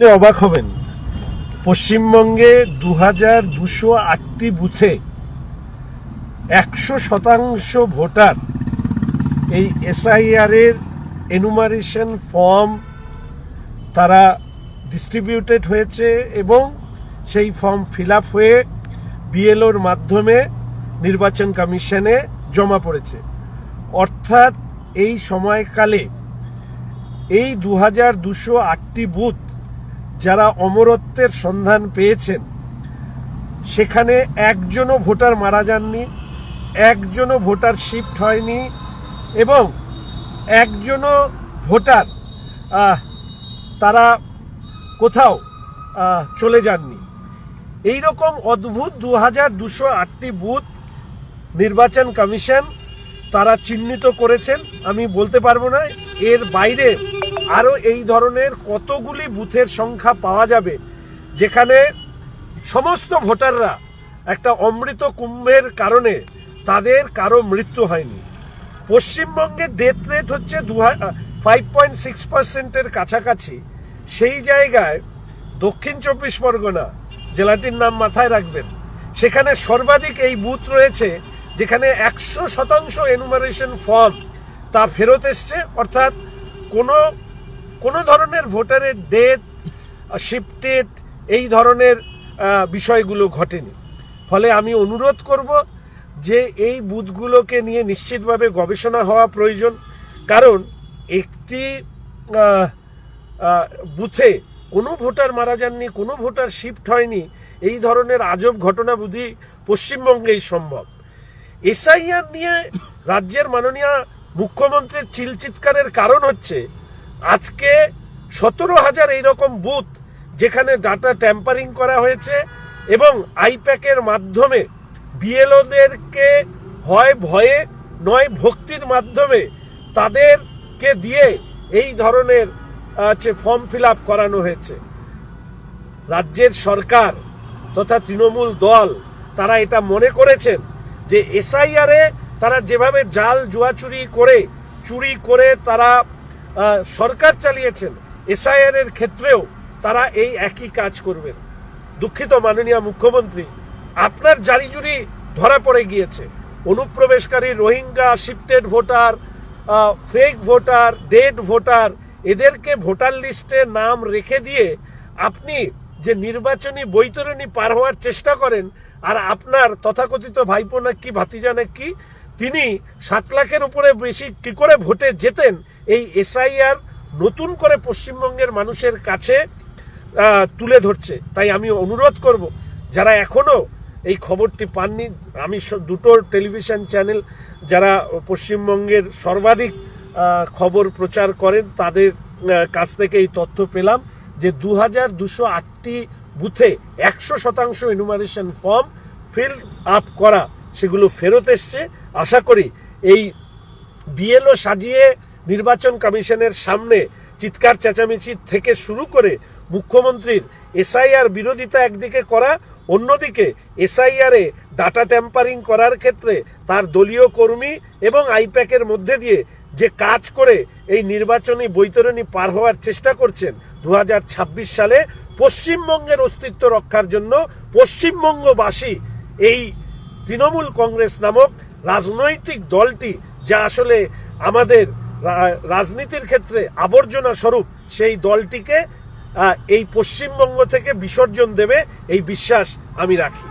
অবাক হবেন, পশ্চিমবঙ্গে দু হাজার দুশো আটটি বুথে একশো শতাংশ ভোটার এই এসআইআর এর এনুমারেশন ফর্ম তারা ডিস্ট্রিবিউটেড হয়েছে এবং সেই ফর্ম ফিল হয়ে বিএলওর মাধ্যমে নির্বাচন কমিশনে জমা পড়েছে। অর্থাৎ এই সময়কালে এই দু হাজার দুশো আটটি বুথ যারা অমরত্বের সন্ধান পেয়েছেন, সেখানে একজনও ভোটার মারা যাননি, একজনও ভোটার শিফট হয়নি এবং একজনও ভোটার তারা কোথাও চলে যাননি। এই রকম অদ্ভুত দু হাজার দুশো আটটি বুথ নির্বাচন কমিশন তারা চিহ্নিত করেছেন। আমি বলতে পারব না, এর বাইরে আরও এই ধরনের কতগুলি বুথের সংখ্যা পাওয়া যাবে? যেখানে সমস্ত ভোটাররা একটা অমৃত কুম্ভের কারণে তাদের কারও মৃত্যু হয়নি। পশ্চিমবঙ্গের ডেথ রেট হচ্ছে দু হাজার ফাইভ পয়েন্ট সিক্স পার্সেন্টের কাছাকাছি। সেই জায়গায় দক্ষিণ চব্বিশ পরগনা জেলাটির নাম মাথায় রাখবেন। সেখানে সর্বাধিক এই বুথ রয়েছে যেখানে একশো শতাংশ এনুমারেশন ফর্ম তা ফেরত এসছে। অর্থাৎ কোনো কোনো ধরনের ভোটারের ডেথ, শিফটেড, এই ধরনের বিষয়গুলো ঘটেনি। ফলে আমি অনুরোধ করব যে এই বুথগুলোকে নিয়ে নিশ্চিতভাবে গবেষণা হওয়া প্রয়োজন। কারণ একটি বুথে কোনো ভোটার মারা যাননি, কোনো ভোটার শিফট হয়নি, এই ধরনের আজব ঘটনা বুঝি পশ্চিমবঙ্গেই সম্ভব। এসআইআর নিয়ে রাজ্যের মাননীয় মুখ্যমন্ত্রীর চিলচিৎকারের কারণ হচ্ছে আজকে সতেরো হাজার এইরকম বুথ যেখানে ডাটা ট্যাম্পারিং করা হয়েছে এবং আইপ্যাকের মাধ্যমে বিএলওদেরকে হয় ভয়ে নয় ভক্তির মাধ্যমে তাদেরকে দিয়ে এই ধরনের ফর্ম ফিল করানো হয়েছে। রাজ্যের সরকার তথা তৃণমূল দল, তারা এটা মনে করেছেন যে এসআইআর তারা যেভাবে জাল জুয়াচুরি করে, চুরি করে তারা সরকার চালিয়েছেন। এসআইআর এর ক্ষেত্রেও তারা এই একই কাজ করবেন। দুঃখিত মাননীয় মুখ্যমন্ত্রী, আপনার জারিজুরি ধরা পড়ে গিয়েছে। অনুপ্রবেশকারী Rohingya shifted voter fake voter dead voter এদেরকে ভোটার লিস্টে নাম রেখে দিয়ে আপনি যে নির্বাচনী বৈতরণী পার হওয়ার চেষ্টা করেন, আর আপনার তথাকথিত ভাইপো না কি ভাতিজা না কি তিনি সাত লাখের উপরে বেশি কি করে ভোটে যেতেন এই এসআইআর নতুন করে পশ্চিমবঙ্গের মানুষের কাছে তুলে ধরছে। তাই আমি অনুরোধ করব, যারা এখনও এই খবরটি পাননি, আমি দুটো টেলিভিশন চ্যানেল যারা পশ্চিমবঙ্গের সর্বাধিক খবর প্রচার করেন, তাদের কাছ থেকে এই তথ্য পেলাম যে দু হাজার দুশো আটটি বুথে একশো শতাংশ এনুমারেশন ফর্ম ফিল আপ করা, সেগুলো ফেরত এসছে। আশা করি এই বিএলও সাজিয়ে নির্বাচন কমিশনের সামনে চিৎকার চেঁচামেচি থেকে শুরু করে মুখ্যমন্ত্রীর এসআইআর বিরোধিতা একদিকে করা, অন্যদিকে এসআইআর ডাটা ট্যাম্পারিং করার ক্ষেত্রে তার দলীয় কর্মী এবং আইপ্যাকের মধ্যে দিয়ে যে কাজ করে এই নির্বাচনী বৈতরণী পার হওয়ার চেষ্টা করছেন দু হাজার ছাব্বিশ সালে, পশ্চিমবঙ্গের অস্তিত্ব রক্ষার জন্য পশ্চিমবঙ্গবাসী এই তৃণমূল কংগ্রেস নামক রাজনৈতিক দলটি যা আসলে আমাদের রাজনীতির ক্ষেত্রে আবর্জনা স্বরূপ, সেই দলটিকে এই পশ্চিমবঙ্গ থেকে বিসর্জন দেবে, এই বিশ্বাস আমি রাখি।